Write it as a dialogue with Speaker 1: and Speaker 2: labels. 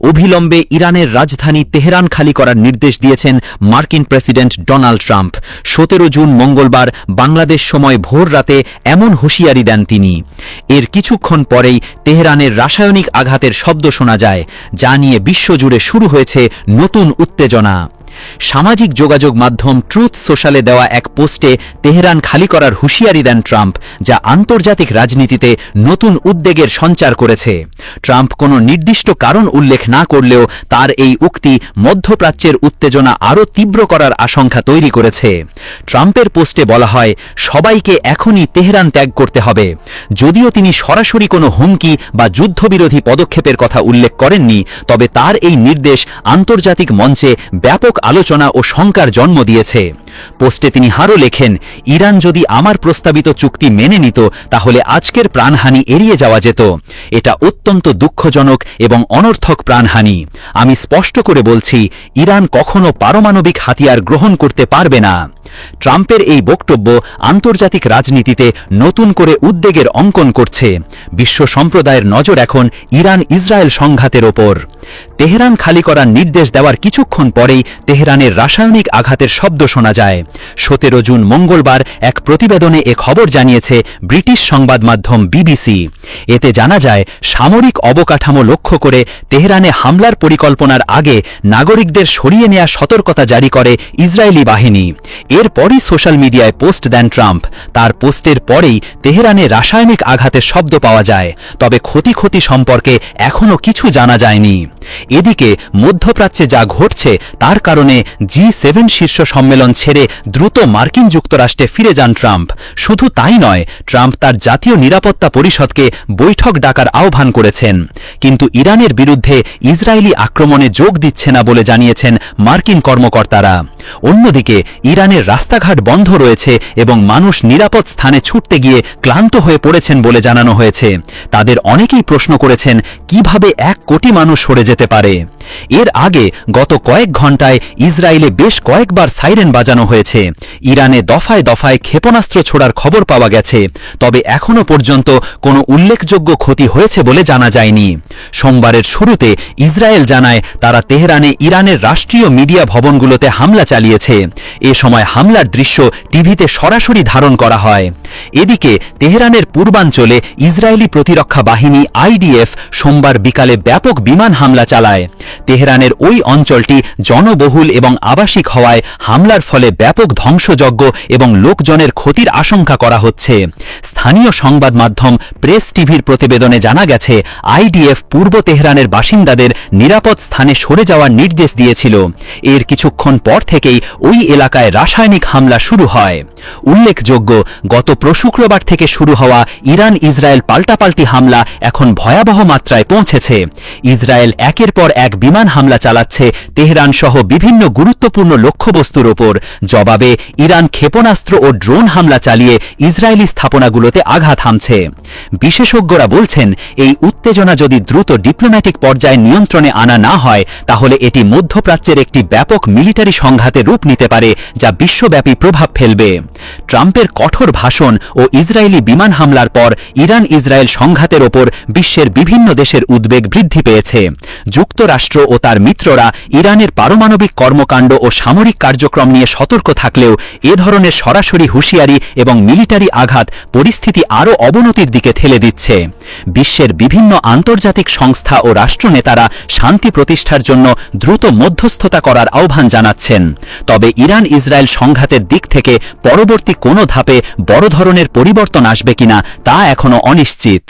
Speaker 1: অবিলম্বে ইরানের রাজধানী তেহরান খালি করার নির্দেশ দিয়েছেন মার্কিন প্রেসিডেন্ট ডোনাল্ড ট্রাম্প। সতেরো জুন মঙ্গলবার বাংলাদেশ সময় ভোর রাতে এমন হুঁশিয়ারি দেন তিনি। এর কিছুক্ষণ পরেই তেহরানের রাসায়নিক আঘাতের শব্দ শোনা যায়, যা নিয়ে বিশ্বজুড়ে শুরু হয়েছে নতুন উত্তেজনা। সামাজিক যোগাযোগ মাধ্যম ট্রুথ সোশ্যালে দেওয়া এক পোস্টে তেহরান খালি করার হুঁশিয়ারি দেন ট্রাম্প, যা আন্তর্জাতিক রাজনীতিতে নতুন উদ্বেগের সঞ্চার করেছে। ট্রাম্প কোনো নির্দিষ্ট কারণ উল্লেখ না করলেও তার এই উক্তি মধ্যপ্রাচ্যের উত্তেজনা আরও তীব্র করার আশঙ্কা তৈরি করেছে। ট্রাম্পের পোস্টে বলা হয়, সবাইকে এখনই তেহরান ত্যাগ করতে হবে। যদিও তিনি সরাসরি কোনো হুমকি বা যুদ্ধবিরোধী পদক্ষেপের কথা উল্লেখ করেননি, তবে তার এই নির্দেশ আন্তর্জাতিক মঞ্চে ব্যাপক আলোচনা ও শঙ্কার জন্ম দিয়েছে। পোস্টে তিনি হারও লেখেন, ইরান যদি আমার প্রস্তাবিত চুক্তি মেনে নিত, তাহলে আজকের প্রাণহানি এড়িয়ে যাওয়া যেত। এটা অত্যন্ত দুঃখজনক এবং অনর্থক প্রাণহানি। আমি স্পষ্ট করে বলছি, ইরান কখনো পারমাণবিক হাতিয়ার গ্রহণ করতে পারবে না। ট্রাম্পের এই বক্তব্য আন্তর্জাতিক রাজনীতিতে নতুন করে উদ্বেগের অঙ্কন করছে। বিশ্ব সম্প্রদায়ের নজর এখন ইরান ইসরায়েল সংঘাতের ওপর। তেহরান খালি করার নির্দেশ দেওয়ার কিছুক্ষণ পরেই তেহরানের রাসায়নিক আঘাতের শব্দ শোনা যায়। সতেরো জুন মঙ্গলবার এক প্রতিবেদনে এ খবর জানিয়েছে ব্রিটিশ সংবাদ মাধ্যম বিবিসি। এতে জানা যায়, সামরিক অবকাঠামো লক্ষ্য করে তেহরানে হামলার পরিকল্পনার আগে নাগরিকদের সরিয়ে নেয়া সতর্কতা জারি করে ইসরায়েলি বাহিনী। এরপরই সোশ্যাল মিডিয়ায় পোস্ট দেন ট্রাম্প। তার পোস্টের পরেই তেহরানে রাসায়নিক আঘাতের শব্দ পাওয়া যায়। তবে ক্ষতি ক্ষতি সম্পর্কে এখনও কিছু জানা যায়নি। এদিকে মধ্যপ্রাচ্যে যা ঘটছে, তার কারণে জি সেভেন শীর্ষ সম্মেলন ছেড়ে দ্রুত মার্কিন যুক্তরাষ্ট্রে ফিরে যান ট্রাম্প। শুধু তাই নয়, ট্রাম্প তার জাতীয় নিরাপত্তা পরিষদকে বৈঠক ডাকার আহ্বান করেছেন। কিন্তু ইরানের বিরুদ্ধে ইসরায়েলি আক্রমণে যোগ দিচ্ছে না বলে জানিয়েছেন মার্কিন কর্মকর্তারা। অন্যদিকে, ইরানের রাস্তাঘাট বন্ধ রয়েছে এবং মানুষ নিরাপদ স্থানে ছুটতে গিয়ে ক্লান্ত হয়ে পড়েছেন বলে জানানো হয়েছে। তাদের অনেকেই প্রশ্ন করেছেন, কীভাবে এক কোটি মানুষ সরে যেতে পারে। এর আগে গত কয়েক ঘন্টায় ইসরায়েলে বেশ কয়েকবার সাইরেন বাজানো হয়েছে। ইরানে দফায় দফায় ক্ষেপণাস্ত্র ছোড়ার খবর পাওয়া গেছে। তবে এখনও পর্যন্ত কোনো উল্লেখযোগ্য ক্ষতি হয়েছে বলে জানা যায়নি। সোমবারের শুরুতে ইসরায়েল জানায় তারা তেহরানে ইরানের রাষ্ট্রীয় মিডিয়া ভবনগুলোতে হামলা চালিয়েছে। এ সময় হামলার দৃশ্য টিভিতে সরাসরি ধারণ করা হয়। এদিকে তেহরানের পূর্বাঞ্চলে ইসরায়েলি প্রতিরক্ষা বাহিনী আইডিএফ সোমবার বিকালে ব্যাপক বিমান হামলা চালায়। তেহরানের ওই অঞ্চলটি জনবহুল এবং আবাসিক হওয়ায় হামলার ফলে ব্যাপক ধ্বংসযজ্ঞ এবং লোকজনের ক্ষতির আশঙ্কা করা হচ্ছে। স্থানীয় সংবাদ মাধ্যম প্রেস টিভির প্রতিবেদনে জানা গেছে, আইডিএফ পূর্ব তেহরানের বাসিন্দাদের নিরাপদ স্থানে সরে যাওয়ার নির্দেশ দিয়েছিল। এর কিছুক্ষণ পর থেকেই ওই এলাকায় রাসায়নিক হামলা শুরু হয়। উল্লেখযোগ্য, গত প্রশুক্রবার থেকে শুরু হওয়া ইরান ইসরায়েল পাল্টাপাল্টি হামলা এখন ভয়াবহ মাত্রায় পৌঁছেছে। ইসরায়েল একের পর এক বিমান হামলা চালাচ্ছে তেহরান সহ বিভিন্ন গুরুত্বপূর্ণ লক্ষ্যবস্তুর ওপর। জবাবে, ইরান ক্ষেপণাস্ত্র ও ড্রোন হামলা চালিয়ে ইসরায়েলি স্থাপনাগুলোতে আঘাত হামছে বিশেষজ্ঞরা বলছেন, এই উত্তেজনা যদি দ্রুত ডিপ্লোম্যাটিক পর্যায়ে নিয়ন্ত্রণে আনা না হয়, তাহলে এটি মধ্যপ্রাচ্যের একটি ব্যাপক মিলিটারি সংঘাতে রূপ নিতে পারে, যা বিশ্বব্যাপী প্রভাব ফেলবে। ট্রাম্পের কঠোর ভাষণ ও ইসরায়েলি বিমান হামলার পর ইরান ইসরায়েল সংঘাতের ওপর বিশ্বের বিভিন্ন দেশের উদ্বেগ বৃদ্ধি পেয়েছে। যুক্তরাষ্ট্র ও তার মিত্ররা ইরানের পারমাণবিক কর্মকাণ্ড ও সামরিক কার্যক্রম নিয়ে সতর্ক থাকলেও এ ধরনের সরাসরি হুঁশিয়ারি এবং মিলিটারি আঘাত পরিস্থিতি আরও অবনতির দিকে ঠেলে দিচ্ছে। বিশ্বের বিভিন্ন আন্তর্জাতিক সংস্থা ও রাষ্ট্রনেতারা শান্তি প্রতিষ্ঠার জন্য দ্রুত মধ্যস্থতা করার আহ্বান জানাচ্ছেন। তবে ইরান ইসরায়েল সংঘাতের দিক থেকে পরবর্তী কোনো ধাপে বড় ধরনের পরিবর্তন আসবে কিনা তা এখনও অনিশ্চিত।